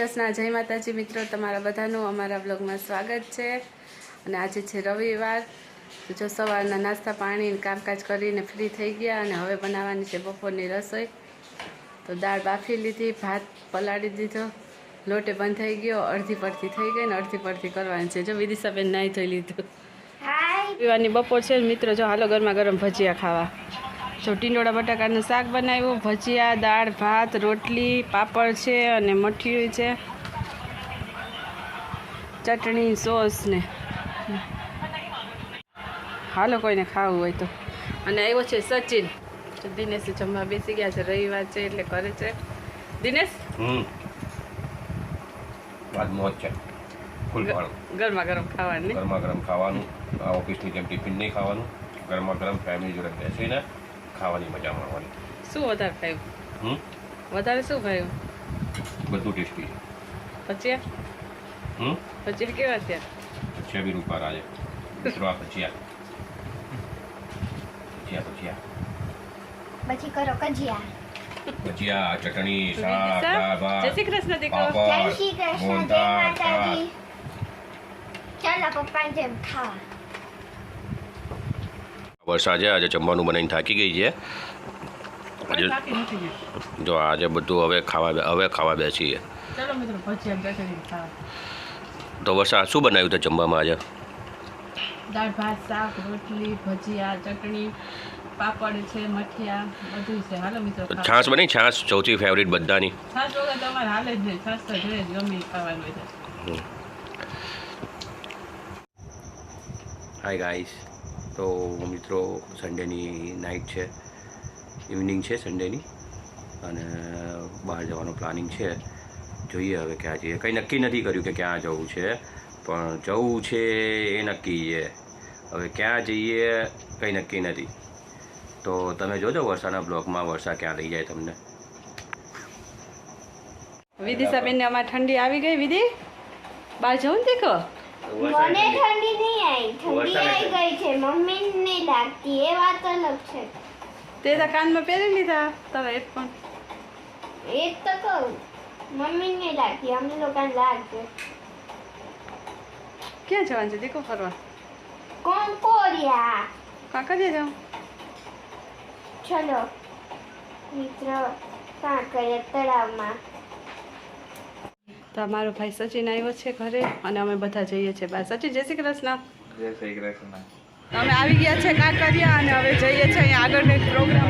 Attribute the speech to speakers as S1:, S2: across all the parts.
S1: કૃષ્ણ જય માતાજી મિત્રો તમારા બધાનું અમારા બ્લોગમાં સ્વાગત છે. અને આજે છે રવિવાર. તો જો સવારના નાસ્તા પાણી કામકાજ કરીને ફ્રી થઈ ગયા અને હવે બનાવવાની છે બપોરની રસોઈ. તો દાળ બાફી લીધી ભાત પલાળી દીધો. લોટે બંધ થઈ ગયો અડધી પડતી થઈ ગઈ ને અડધી પડતી કરવાની છે. જો વિદિશાબેન નાહી ધોઈ લીધું. રવિવારની બપોર છે મિત્રો જો હાલો ગરમા ગરમ ભજીયા ખાવા. જો ટીંડોળા બટાકાનું શાક બનાવ્યું. ભજીયા દાળ ભાત રોટલી પાપડ છે અને મઠિયું છે. ચટણી સોસ ને. હાલો કોઈને ખાવું હોય તો. અને આવ્યો છે સચિન. દિનેશ જમવા બેસી ગયા છે. રવિવાર છે એટલે કરે છે. દિનેશ? ગરમા ગરમ ખાવાની
S2: ગરમા ગરમ ખાવાનું. ઓફિસની જેમ ટિફિન નહીં ખાવાનું. ગરમા ગરમ ફેમિલી જોડે બેસીને ખાવાની મજા માણવાની.
S1: શું વધારે ખાયું?
S2: હમ?
S1: વધારે શું ખાયું?
S2: બધું ટેસ્ટી છે.
S1: ભજીયા?
S2: હમ?
S1: ભજીયા કેવા થયા
S2: ભજીયા બી રૂપા રાજે. મિત્રો આ ભજીયા. ભજીયા ભજીયા.
S3: પછી કરો કજિયા.
S2: ભજીયા ચટણી શાક
S1: વિદિશા,
S2: દાળ
S1: જય શ્રી
S2: ભાત
S1: કૃષ્ણ દીકરો.
S3: જય
S2: પાપડ
S3: શ્રી કૃષ્ણ જય
S2: મોહનથાળ,
S3: માતાજી. ચાલો પપ્પા જેમ ખાવા.
S2: છે આજે જમવાનું બનાવીને થાકી ગઈ છે. આજે. જો આજે બધું હવે ખાવા હવે ખાવા બેસીએ તો વરસાદ શું બનાવ્યું હતું જમવામાં આજે?
S1: દાળ ભાત શાક રોટલી ભજીયા ચટણી પાપડ છે મઠિયા બધું છે. હાલો મિત્રો
S2: છાશ બની છાશ સૌથી ફેવરિટ બધાની.
S1: છાશ વગર તમારે હાલે જ નહીં. છાશ તો જોઈએ જ ગમે ખાવાનું હોય
S2: હાય ગાઈસ તો મિત્રો સન્ડેની નાઇટ છે. ઇવનિંગ છે સન્ડેની અને બહાર જવાનું પ્લાનિંગ છે. જોઈએ હવે ક્યાં જઈએ. કંઈ નક્કી નથી કર્યું કે ક્યાં જવું છે. પણ જવું છે એ નક્કી છે. હવે ક્યાં જઈએ કંઈ નક્કી નથી. તો તમે જોજો વર્ષાના બ્લોકમાં વર્ષા ક્યાં લઈ જાય તમને.
S1: વિદિશાબેનને અમારે ઠંડી આવી ગઈ વિધિ? બહાર જવું ને દેખો.
S3: મને ઠંડી નહીં આવી ઠંડી આવી ગઈ છે. મમ્મી નહીં લાગતી એ વાત અલગ છે.
S1: તે તો કાનમાં પહેરી લીધા તારા હેડફોન
S3: એ જ તો કહું. મમ્મી નહીં લાગતી અમને લોકોને લાગશે.
S1: ક્યાં જવાનું છે? દીકો ફરવા?
S3: કોણ કોરિયા?
S1: કાં કરીએ જાઉં?
S3: ચલો મિત્ર કાંકરિયા તળાવમાં?
S1: તો અમારો ભાઈ સચિન આવ્યો છે ઘરે અને અમે બધા જઈએ છીએ બા સચિન જય શ્રી કૃષ્ણ.
S4: જય શ્રી કૃષ્ણ.
S1: અમે આવી ગયા છે કાંકરિયા અને હવે જઈએ છીએ અહીંયા આગળ કંઈક પ્રોગ્રામ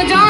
S5: મારી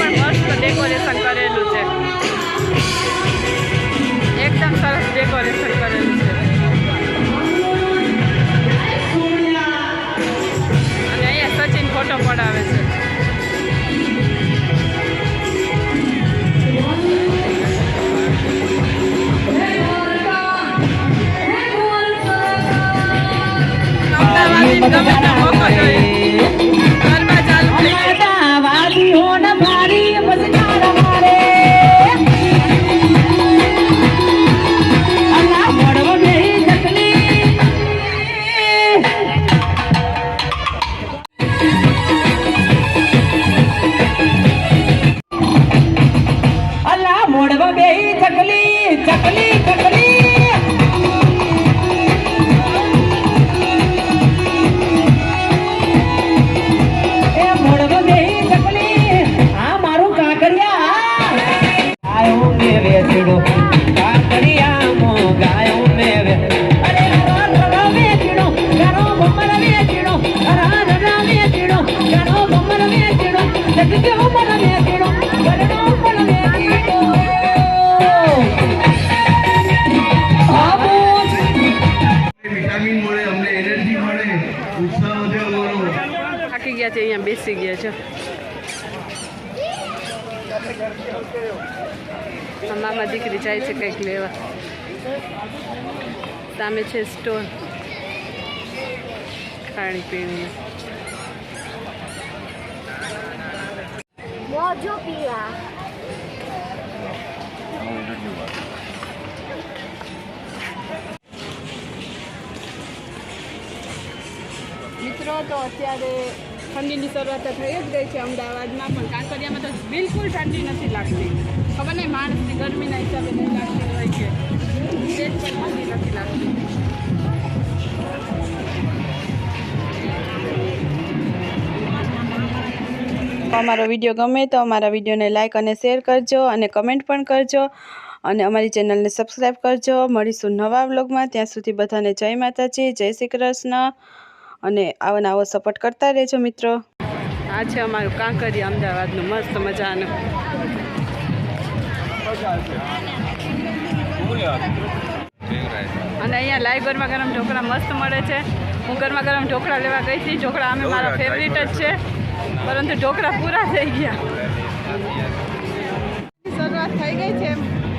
S1: પણ મસ્ત ડેકોરેશન કરેલું છે. એકદમ સરસ ડેકોરેશન કરેલું છે. અને અહીંયા સચિન ફોટો પડાવે છે. ગમે થાકી ગયા છે અહીંયા બેસી ગયા છે. મામા દીકરી જાય છે કંઈક લેવા. સામે છે સ્ટોર ખાણી
S3: મોજો પીવા
S1: મિત્રો, તો અત્યારે ઠંડીની શરૂઆત થઈ જ ગઈ છે અમદાવાદમાં, પણ કાંકરિયામાં તો બિલકુલ ઠંડી નથી લાગતી. ખબર નહીં, માણસની ગરમીના હિસાબે નહીં લાગતી. અમારો વીડિયો ગમે તો અમારા વિડીયોને લાઇક અને શેર કરજો અને કમેન્ટ પણ કરજો. અને અમારી ચેનલને સબસ્ક્રાઈબ કરજો. મળીશું નવા વ્લોગમાં ત્યાં સુધી બધાને જય માતાજી જય શ્રી કૃષ્ણ. અને આવો આવો સપોર્ટ કરતા રહેજો મિત્રો. આ છે અમારું કાંકરી અમદાવાદનું મસ્ત મજાનું. અને અહીંયા લાઈવ ગરમા ગરમ ઢોકળા મસ્ત મળે છે. હું ગરમા ગરમ ઢોકળા લેવા ગઈ હતી. ઢોકળા અમે મારા ફેવરિટ જ છે. પરંતુ ઢોકળા પૂરા થઈ ગયા. શરૂઆત થઈ ગઈ છે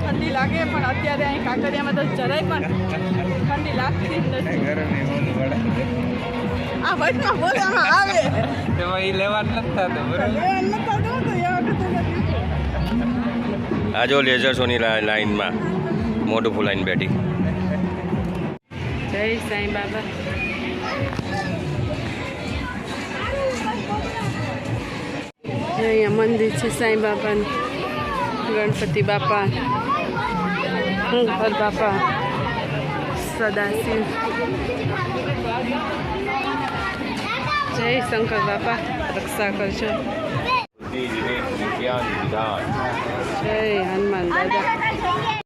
S1: ઠંડી લાગે પણ અત્યારે અહીં કાંકરિયામાં તો જરાય પણ ઠંડી લાગતી જ નથી. આ વચમાં બોલવામાં આવે. લેવાનું થતું તો એ વખતે નથી.
S2: આ જો લેઝર શોની લાઈનમાં મોટું ફૂલાઈને બેઠી.
S1: જય સાંઈ બાબા. અહીંયા મંદિર છે, સાંઈ બાપાનું, ગણપતિ બાપા, શંકર બાપા, સદાશિવ. જય શંકર બાપા, રક્ષા કરજો. જય હનુમાન દાદા.